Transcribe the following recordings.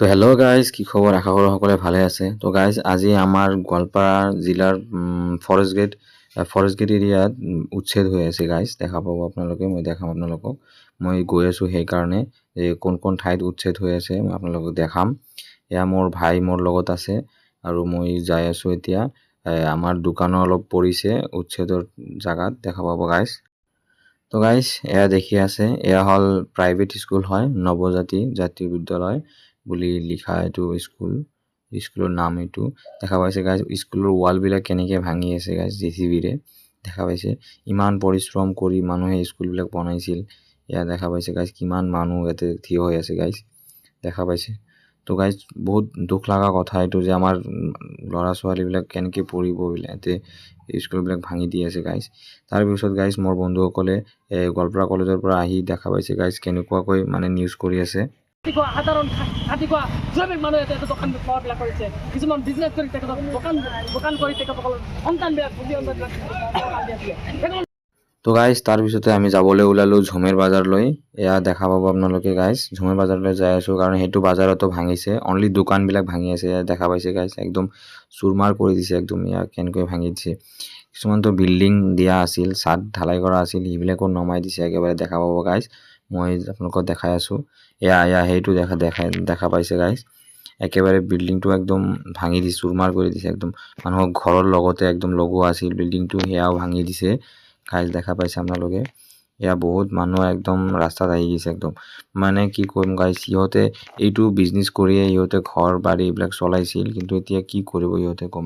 তো hello' guys কি খবৰ? আশা কৰোঁ সকলোৱে ভালে আছে। তো গাইজ আজি আমাৰ গোৱালপাৰা জিলাৰ ফৰেষ্ট গেট ফৰেষ্ট গেট এৰিয়াত উচ্ছেদ হৈ আছে গাইজ দেখা পাব আপোনালোকে, মই দেখাম আপোনালোকক। মই গৈ আছোঁ সেইকাৰণে যে কোন কোন ঠাইত উচ্ছেদ হৈ আছে, মই আপোনালোকক দেখাম। এয়া মোৰ ভাই মোৰ লগত আছে আৰু মই যাই আছোঁ এতিয়া। আমাৰ দোকানো অলপ পৰিছে উচ্ছেদৰ জাগাত, দেখা পাব গাইজ তো গাইজ এয়া দেখি আছে, এয়া হ'ল প্ৰাইভেট স্কুল হয়, নৱজাতি জাতীয় বিদ্যালয়। বুলি লিখা এইটো স্কুল স্কুলৰ নাম এইটো। দেখা পাইছে গাইজ স্কুলৰ ৱালবিলাক কেনেকৈ ভাঙি আছে গাইজ জে চি দেখা পাইছে ইমান পৰিশ্ৰম কৰি মানুহে স্কুলবিলাক বনাইছিল। এয়া দেখা পাইছে গাইজ কিমান মানুহ ইয়াতে থিয় হৈ আছে গাইজ দেখা পাইছে। তো গাইজ বহুত দুখ লগা কথা এইটো যে আমাৰ ল'ৰা ছোৱালীবিলাক কেনেকৈ পঢ়িব ইয়াতে স্কুলবিলাক ভাঙি দি আছে গাইজ তাৰপিছত গাইজ মোৰ বন্ধুসকলে গোৱালপাৰা কলেজৰ পৰা আহি দেখা পাইছে গাইজ কেনেকুৱাকৈ মানে নিউজ কৰি আছে। ৰাতিপুৱা সাধাৰণ ৰাতিপুৱা মানুহে এটা দোকান কৰিছে কিছুমান বিজনেছ কৰি তেখেতক দোকান দোকান কৰি তেখেতসকলৰ সন্তানবিলাক তো গাইজ তাৰপিছতে আমি যাবলৈ ওলালোঁ ঝুমেৰ বাজাৰলৈ এয়া দেখা পাব আপোনালোকে গাইজ ঝুমেৰ বাজাৰলৈ যাই আছোঁ কাৰণ সেইটো বাজাৰতো ভাঙিছে। অনলি দোকানবিলাক ভাঙি আছে দেখা পাইছে গাইজ একদম চুৰমাৰ কৰি দিছে, একদম ইয়াক কেনেকৈ ভাঙি দিছে। কিছুমানতো বিল্ডিং দিয়া আছিল চাদ ঢালাই কৰা আছিল সেইবিলাকো নমাই দিছে, একেবাৰে দেখা পাব গাইজ মই আপোনালোকক দেখাই আছোঁ। এয়া এয়া, সেইটো দেখা দেখাই দেখা পাইছে গাইজ একেবাৰে বিল্ডিংটো একদম ভাঙি দিছে চুৰমাৰ কৰি দিছে একদম। মানুহৰ ঘৰৰ লগতে একদম লগোৱা আছিল বিল্ডিংটো সেয়াও ভাঙি দিছে। গাইজ দেখা পাইছে আপোনালোকে? এয়া বহুত মানুহ একদম ৰাস্তাত আহি গৈছে একদম। মানে কি কৰিম গাইজ সিহঁতে এইটো বিজনেছ কৰিয়ে সিহঁতে ঘৰ বাৰী এইবিলাক চলাইছিল, কিন্তু এতিয়া কি কৰিব সিহঁতে কম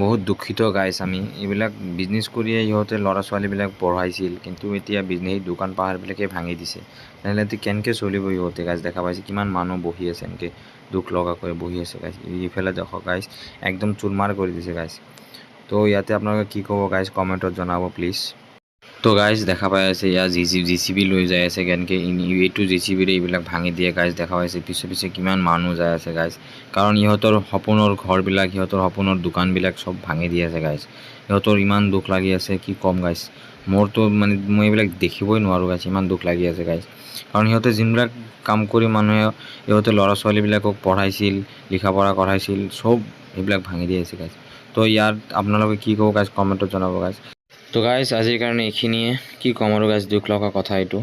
বহুত দুখিত গাইছ আমি। এইবিলাক বিজনেছ কৰিয়ে সিহঁতে ল'ৰা ছোৱালীবিলাক পঢ়াইছিল, কিন্তু এতিয়া বিজনেছ দোকান পাহাৰবিলাকে ভাঙি দিছে। তেনেহ'লে এতিয়া কেনেকৈ চলিব সিহঁতে গাইছ দেখা পাইছে, কিমান মানুহ বহি আছে, এনেকৈ দুখ লগাকৈ বহি আছে গাইছ ইফালে দেখক গাইছ একদম চুৰমাৰ কৰি দিছে গাইছ তো ইয়াতে আপোনালোকে কি ক'ব গাইছ কমেণ্টত জনাব প্লিজ তো গাইজ দেখা পাই আছে ইয়াত জি চি জি চি বি লৈ যাই আছে কেনেকৈ এইটো জি চি বিৰে এইবিলাক ভাঙি দিয়ে গাইজ দেখা পাইছে পিছে পিছে কিমান মানুহ যাই আছে গাইজ কাৰণ ইহঁতৰ সপোনৰ ঘৰবিলাক, সিহঁতৰ সপোনৰ দোকানবিলাক চব ভাঙি দি আছে গাইজ সিহঁতৰ ইমান দুখ লাগি আছে, কি ক'ম গাইজ মোৰতো মানে মই এইবিলাক দেখিবই নোৱাৰোঁ গাইজ ইমান দুখ লাগি আছে গাইজ কাৰণ সিহঁতে যোনবিলাক কাম কৰি মানুহে সিহঁতে ল'ৰা ছোৱালীবিলাকক পঢ়াইছিল লিখা পঢ়া কৰাইছিল, চব এইবিলাক ভাঙি দি আছে গাইজ তো ইয়াত আপোনালোকে কি ক'ব গাইজ কমেণ্টত জনাব গাইজ তো গাইজ আজিৰ কাৰণে এইখিনিয়ে কি ক'ম আৰু গাইজ দুখ লগা কথা এইটো